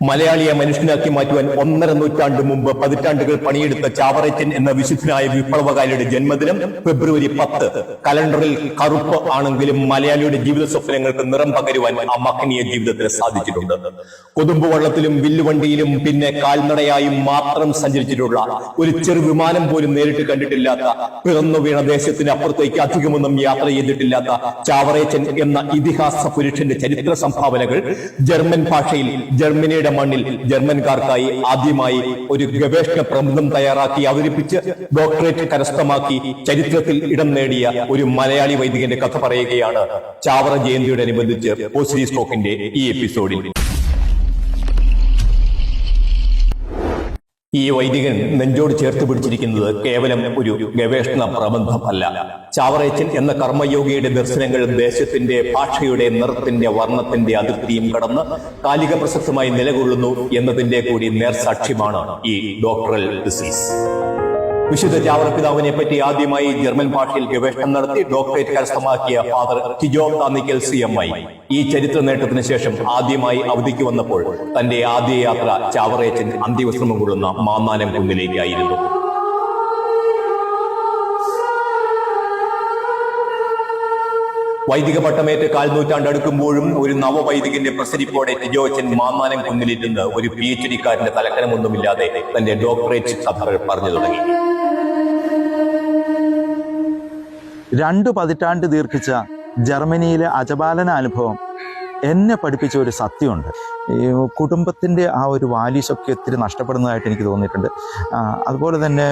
മലയാളിയെ മനുഷ്യനാക്കി മാറ്റുവാൻ ഒന്നര നൂറ്റാണ്ട് മുമ്പ് പതിറ്റാണ്ടുകൾ പണിയെടുത്ത ചാവറച്ചൻ എന്ന വിശുദ്ധനായ വിപ്ലവകാരിയുടെ ജന്മദിനം ഫെബ്രുവരി പത്ത്. കലണ്ടറിൽ കറുപ്പ് ആണെങ്കിലും മലയാളിയുടെ ജീവിത സ്വപ്നങ്ങൾക്ക് നിറം പകരുവാൻ ആ മഹനീയ ജീവിതത്തിന് സാധിച്ചിട്ടുണ്ട്. കൊതുമ്പ് വള്ളത്തിലും വില്ലുവണ്ടിയിലും പിന്നെ കാൽനടയായും മാത്രം സഞ്ചരിച്ചിട്ടുള്ള ഒരു ചെറു വിമാനം പോലും നേരിട്ട് കണ്ടിട്ടില്ലാത്ത പിറന്നു വീണ ദേശത്തിന് അപ്പുറത്തേക്ക് അധികമൊന്നും യാത്ര ചെയ്തിട്ടില്ലാത്ത ചാവറേച്ചൻ എന്ന ഇതിഹാസ പുരുഷന്റെ ചരിത്ര സംഭാവനകൾ ജർമ്മൻ ഭാഷയിൽ ജർമ്മനിയുടെ മണ്ണിൽ ജർമ്മൻകാർക്കായി ആദ്യമായി ഒരു ഗവേഷണ പ്രബന്ധം തയ്യാറാക്കി അവതരിപ്പിച്ച് ഡോക്ടറേറ്റ് കരസ്ഥമാക്കി ചരിത്രത്തിൽ ഇടം നേടിയ ഒരു മലയാളി വൈദികന്റെ കഥ പറയുകയാണ് ചാവറ ജയന്തിയോടനുബന്ധിച്ച് പോസിരി സ്റ്റോക്കിന്റെ ഈ എപ്പിസോഡിൽ. ഈ വൈദികൻ നെഞ്ചോട് ചേർത്ത് പിടിച്ചിരിക്കുന്നത് കേവലം ഒരു ഗവേഷണ പ്രബന്ധമല്ല ചാവറേച്ചൻ എന്ന കർമ്മയോഗിയുടെ ദർശനങ്ങൾ ദേശത്തിന്റെ ഭാഷയുടെ നിറത്തിന്റെ വർണത്തിന്റെ അതിർത്തിയും കടന്ന് കാലിക പ്രസക്തമായി നിലകൊള്ളുന്നു എന്നതിന്റെ കൂടി നേർസാക്ഷ്യമാണ് ഈ ഡോക്ടറൽ ഡിസീസ് വിശുദ്ധ ചാവറപിതാവിനെ പറ്റി ആദ്യമായി ജർമ്മൻ ഭാഷയിൽ ഗവേഷണം നടത്തി ഡോക്ടറേറ്റ് കരസ്ഥമാക്കിയ father Tijo Thannickal C M I. ഈ ചരിത്ര നേട്ടത്തിന് ശേഷം ആദ്യമായി അവധിക്ക് വന്നപ്പോൾ തന്റെ ആദ്യ യാത്ര ചാവറേച്ചൻ അന്ത്യവിശ്രമം കൊള്ളുന്ന മാന്നാനം കുന്നിലേക്കായിരുന്നു. വൈദിക പട്ടമേറ്റ് കാൽനൂറ്റാണ്ട് അടുക്കുമ്പോഴും ഒരു നവവൈദികന്റെ പ്രസരിപ്പോടെ ടിജോച്ചൻ മാന്നാനം കുന്നിലിരുന്ന് ഒരു പി എച്ച് ഡിക്കാരന്റെ തലക്കനമൊന്നുമില്ലാതെ തന്റെ ഡോക്ടറേറ്റ് സഭകൾ പറഞ്ഞു തുടങ്ങി. രണ്ടു പതിറ്റാണ്ട് ദീർഘിച്ച ജർമ്മനിയിലെ അജപാലന അനുഭവം എന്നെ പഠിപ്പിച്ച ഒരു സത്യമുണ്ട്. ഈ കുടുംബത്തിന്റെ ആ ഒരു വാല്യൂസൊക്കെ ഒത്തിരി നഷ്ടപ്പെടുന്നതായിട്ട് എനിക്ക് തോന്നിയിട്ടുണ്ട്. അതുപോലെ തന്നെ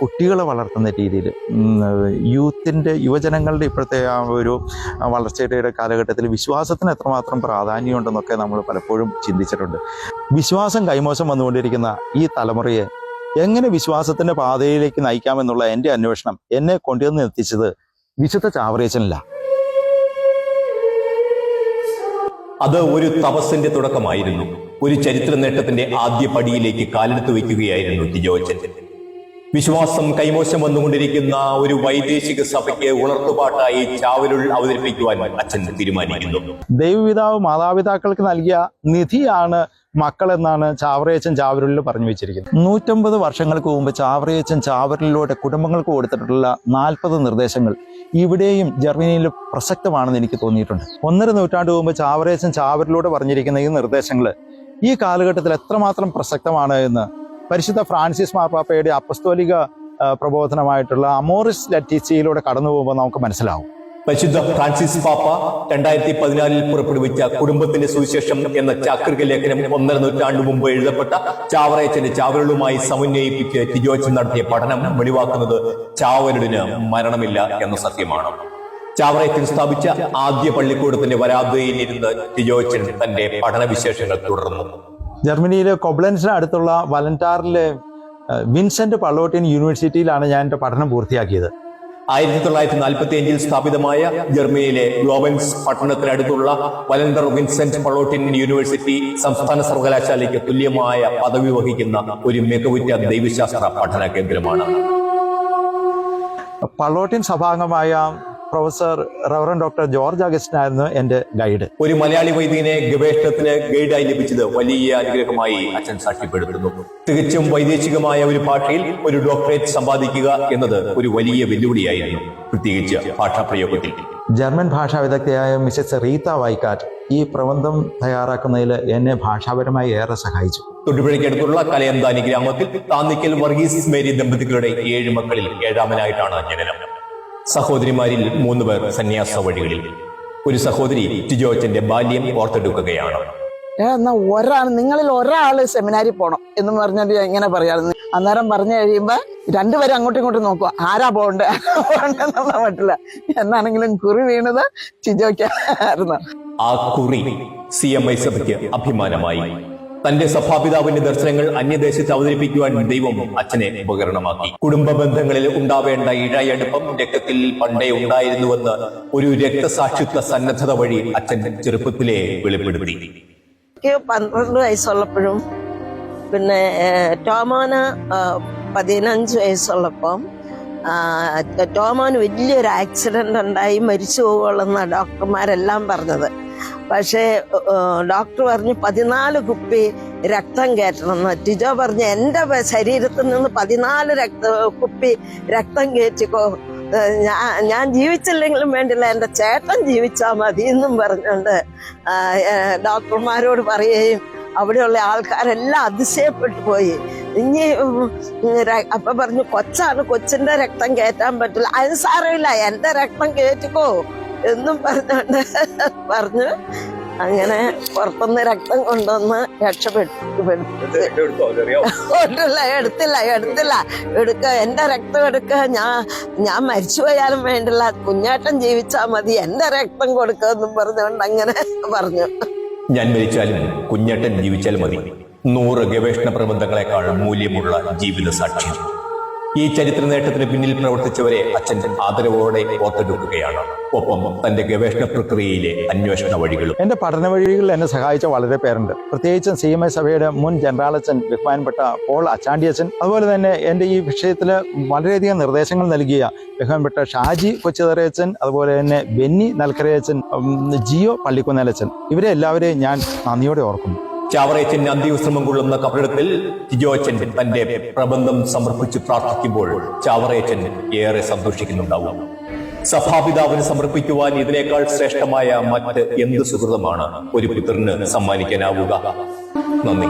കുട്ടികളെ വളർത്തുന്ന രീതിയിൽ യൂത്തിന്റെ യുവജനങ്ങളുടെ ഇപ്പോഴത്തെ ആ ഒരു വളർച്ചയുടെ കാലഘട്ടത്തിൽ വിശ്വാസത്തിന് എത്രമാത്രം പ്രാധാന്യമുണ്ടെന്നൊക്കെ നമ്മൾ പലപ്പോഴും ചിന്തിച്ചിട്ടുണ്ട്. വിശ്വാസം കൈമോശം വന്നുകൊണ്ടിരിക്കുന്ന ഈ തലമുറയെ എങ്ങനെ വിശ്വാസത്തിന്റെ പാതയിലേക്ക് നയിക്കാമെന്നുള്ള എന്റെ അന്വേഷണം എന്നെ കൊണ്ടുവന്ന് എത്തിച്ചത് വിശുദ്ധ ചാവറേച്ചനില്ല അത് ഒരു തപസ്സിന്റെ തുടക്കമായിരുന്നു. ഒരു ചരിത്ര നേട്ടത്തിന്റെ ആദ്യ പടിയിലേക്ക് കാലെടുത്ത് വയ്ക്കുകയായിരുന്നു തിജോച്ചൻ വിശ്വാസം കൈമോശം വന്നുകൊണ്ടിരിക്കുന്ന ഒരു വൈദേശിക സഭയ്ക്ക് ഉണർത്തുപാട്ടായി ചാവലുൾ അവതരിപ്പിക്കുവാൻ അച്ഛൻ തീരുമാനിക്കുന്നു. ദൈവപിതാവ് മാതാപിതാക്കൾക്ക് നൽകിയ നിധിയാണ് മക്കളെന്നാണ് ചാവറയച്ചൻ ചാവരലിൽ പറഞ്ഞു വെച്ചിരിക്കുന്നത്. നൂറ്റമ്പത് വർഷങ്ങൾക്ക് മുമ്പ് ചാവറയച്ചൻ ചാവരലിലൂടെ കുടുംബങ്ങൾക്ക് കൊടുത്തിട്ടുള്ള നാൽപ്പത് നിർദ്ദേശങ്ങൾ ഇവിടെയും ജർമ്മനിയിൽ പ്രസക്തമാണെന്ന് എനിക്ക് തോന്നിയിട്ടുണ്ട്. ഒന്നര നൂറ്റാണ്ട് മുമ്പ് ചാവറയച്ചൻ ചാവരിലൂടെ പറഞ്ഞിരിക്കുന്ന ഈ നിർദ്ദേശങ്ങൾ ഈ കാലഘട്ടത്തിൽ എത്രമാത്രം പ്രസക്തമാണ് എന്ന് പരിശുദ്ധ ഫ്രാൻസിസ് മാർപ്പാപ്പയുടെ അപ്പസ്തോലിക പ്രബോധനമായിട്ടുള്ള അമോറിസ് ലറ്റീച്ചയിലൂടെ കടന്നു പോകുമ്പോൾ നമുക്ക് മനസ്സിലാവും. പരിശുദ്ധ ഫ്രാൻസിസ് പാപ്പ രണ്ടായിരത്തി പതിനാലിൽ പുറപ്പെടുവിച്ച കുടുംബത്തിന്റെ സുവിശേഷം എന്ന ചാക്രിക ലേഖനം ഒന്നര നൂറ്റാണ്ടു മുമ്പ് എഴുതപ്പെട്ട ചാവറയച്ചന്റെ ചാവലുമായി സമന്വയിപ്പിച്ച് ടിജോച്ചൻ നടത്തിയ പഠനം വെളിവാക്കുന്നത് ചാവലുടിന് മരണമില്ല എന്ന സത്യമാണ്. ചാവറയച്ചൻ സ്ഥാപിച്ച ആദ്യ പള്ളിക്കൂടത്തിന്റെ വരാതയിലിരുന്ന് ടിജോച്ചൻ തന്റെ പഠനവിശേഷങ്ങൾ തുടർന്നു. ജർമ്മനിയിലെ കൊബ്ലൻസിന് അടുത്തുള്ള വലന്റാറിലെ വിൻസെന്റ് പള്ളോട്ടിൻ യൂണിവേഴ്സിറ്റിയിലാണ് ഞാൻ എന്റെ പഠനം പൂർത്തിയാക്കിയത്. ആയിരത്തി തൊള്ളായിരത്തി നാൽപ്പത്തി അഞ്ചിൽ സ്ഥാപിതമായ ജർമ്മനിയിലെ ഗ്ലോബൻസ് പട്ടണത്തിനടുത്തുള്ള വലന്തർ വിൻസെന്റ് പളോട്ടിൻ യൂണിവേഴ്സിറ്റി സംസ്ഥാന സർവകലാശാലയ്ക്ക് തുല്യമായ പദവി വഹിക്കുന്ന ഒരു മികവുറ്റ ദൈവശാസ്ത്ര പഠന കേന്ദ്രമാണ് Pallottine സഭാംഗമായ professor reverend doctor George Augustine ആയിരുന്നു എന്റെ ഗൈഡ്. ഒരു മലയാളി വൈദികനെ ഗവേഷണത്തിന് ഗൈഡായി ലഭിച്ചത് വലിയ അനുഗ്രഹമായി അച്ഛൻ സാക്ഷ്യപ്പെടുത്തുന്നു. തികച്ചും വൈദേശികമായ ഒരു ഭാഷയിൽ ഒരു ഡോക്ടറേറ്റ് സമ്പാദിക്കുക എന്നത് ഒരു വലിയ വെല്ലുവിളിയായിരുന്നു. പ്രത്യേകിച്ച് ഭാഷാപ്രയോഗത്തിൽ. ജർമ്മൻ ഭാഷാ വിദഗ്ധയായ മിസസ് റീത്ത വൈക്കാറ്റ് ഈ പ്രബന്ധം തയ്യാറാക്കുന്നതിൽ എന്നെ ഭാഷാപരമായി ഏറെ സഹായിച്ചു. തൊടുപുഴയ്ക്കടുത്തുള്ള കലയന്താനി ഗ്രാമത്തിൽ താന്നിക്കൽ വർഗീസ് മേരി ദമ്പതികളുടെ ഏഴ് മക്കളിൽ ഏഴാമനായിട്ടാണ് ജനനം. സഹോദരിമാരിൽ മൂന്ന് പേർ സന്യാസ വഴികളിൽ. ഒരു സഹോദരി ടിജോച്ചന്റെ ബാല്യം ഓർത്തെടുക്കുകയാണ്. എന്നാ ഒരാൾ നിങ്ങളിൽ ഒരാൾ സെമിനാരിൽ പോണം എന്ന് പറഞ്ഞിട്ട് എങ്ങനെ പറയാറുണ്ട് അന്നേരം പറഞ്ഞു കഴിയുമ്പോ രണ്ടുപേരും അങ്ങോട്ടും ഇങ്ങോട്ടും നോക്കുക. ആരാ പോകണ്ടേ? ആരാ പോകണ്ടേ എന്നുള്ള പറ്റില്ല. എന്നാണെങ്കിലും കുറി വീണത് ചിജോക്കായിരുന്നു ആ കുറി സി എം ഐ സഭയ്ക്ക് അഭിമാനമായി. തന്റെ സഭാപിതാവിന്റെ ദർശനങ്ങൾ അന്യദേശത്ത് അവതരിപ്പിക്കുവാൻ ദൈവം അച്ഛനെ ഉപകരണമാക്കി. കുടുംബ ബന്ധങ്ങളിൽ ഉണ്ടാവേണ്ട ഇഴയടുപ്പം രക്തത്തിൽ പണ്ടേ ഉണ്ടായിരുന്നുവെന്ന് ഒരു രക്തസാക്ഷിത്വ സന്നദ്ധത വഴി അച്ഛൻ ചെറുപ്പത്തിലെ വെളിപ്പെടുത്തി. പന്ത്രണ്ട് വയസ്സുള്ളപ്പോഴും പിന്നെ ടോമോന് പതിനഞ്ച് വയസ്സുള്ളപ്പം ടോമോന് വലിയൊരു ആക്സിഡന്റ് ഉണ്ടായി മരിച്ചു പോകുള്ളെന്നാണ് ഡോക്ടർമാരെല്ലാം പറഞ്ഞത്. പക്ഷേ ഡോക്ടർ പറഞ്ഞു പതിനാല് കുപ്പി രക്തം കയറ്റണം എന്ന്. ടിജോ പറഞ്ഞു എന്റെ ശരീരത്തിൽ നിന്ന് പതിനാല് രക്ത കുപ്പി രക്തം കയറ്റിക്കോ. ഞാൻ ജീവിച്ചില്ലെങ്കിലും വേണ്ടില്ല എന്റെ ചേട്ടൻ ജീവിച്ചാൽ മതി എന്നും പറഞ്ഞുകൊണ്ട് ഡോക്ടർമാരോട് പറയുകയും അവിടെയുള്ള ആൾക്കാരെല്ലാം അതിശയപ്പെട്ടു പോയി. ഇനി അപ്പൊ പറഞ്ഞു കൊച്ചാണ് കൊച്ചിന്റെ രക്തം കയറ്റാൻ പറ്റില്ല. അത് സാരമില്ല എന്റെ രക്തം കയറ്റിക്കോ. എന്നും പറഞ്ഞുകൊണ്ട് പറഞ്ഞു അങ്ങനെ പുറത്തുനിന്ന് രക്തം കൊണ്ടുവന്ന് രക്ഷപ്പെട്ടു കൊണ്ടില്ല എടുത്തില്ല എടുത്തില്ല എടുക്ക എന്റെ രക്തം എടുക്ക. ഞാൻ ഞാൻ മരിച്ചു പോയാലും വേണ്ടില്ല. കുഞ്ഞാട്ടം ജീവിച്ചാ മതി. എന്റെ രക്തം കൊടുക്കെന്നും പറഞ്ഞുകൊണ്ട് അങ്ങനെ പറഞ്ഞു. ഞാൻ മരിച്ചാലും കുഞ്ഞേട്ടൻ ജീവിച്ചാൽ മതി. നൂറ് ഗവേഷണ പ്രബന്ധങ്ങളെക്കാൾ മൂല്യമുള്ള ജീവിത സാക്ഷ്യം. ഈ ചരിത്ര നേട്ടത്തിന് പിന്നിൽ പ്രവർത്തിച്ചവരെ അച്ഛൻ ആദരവോടെ ഓർത്തെടുക്കുകയാണ്. ഒപ്പം തന്റെ ഗവേഷണ പ്രക്രിയയിലെ അന്വേഷണ വഴികളും. എന്റെ പഠന വഴികളിൽ എന്നെ സഹായിച്ച വളരെ പേരുണ്ട്. പ്രത്യേകിച്ചും സി എം എ സഭയുടെ മുൻ ജനറാളച്ഛൻ ബഹുമാനപ്പെട്ട പോൾ അച്ചാണ്ടിയച്ചൻ അതുപോലെ തന്നെ എന്റെ ഈ വിഷയത്തിൽ വളരെയധികം നിർദ്ദേശങ്ങൾ നൽകിയ ബഹുമാനപ്പെട്ട ഷാജി കൊച്ചുതറയച്ചൻ അതുപോലെ തന്നെ ബെന്നി നൽക്കരയച്ചൻ ജിയോ പള്ളിക്കുന്നലച്ചൻ. ഇവരെ എല്ലാവരെയും ഞാൻ നന്ദിയോടെ ഓർക്കുന്നു. ചാവറയച്ചൻ അന്ത്യവിശ്രമം കൊള്ളുന്ന കബറിടത്തിൽ ടിജോച്ചൻ തന്റെ പ്രബന്ധം സമർപ്പിച്ച് പ്രാർത്ഥിക്കുമ്പോൾ ചാവറയച്ചൻ ഏറെ സന്തോഷിക്കുന്നുണ്ടാവും. സഭാപിതാവിന് സമർപ്പിക്കുവാൻ ഇതിനേക്കാൾ ശ്രേഷ്ഠമായ മറ്റ് എന്ത് സുഹൃതമാണ്? ഒരു പുത്രന് സമ്മാനിക്കാനാവുക. നന്ദി.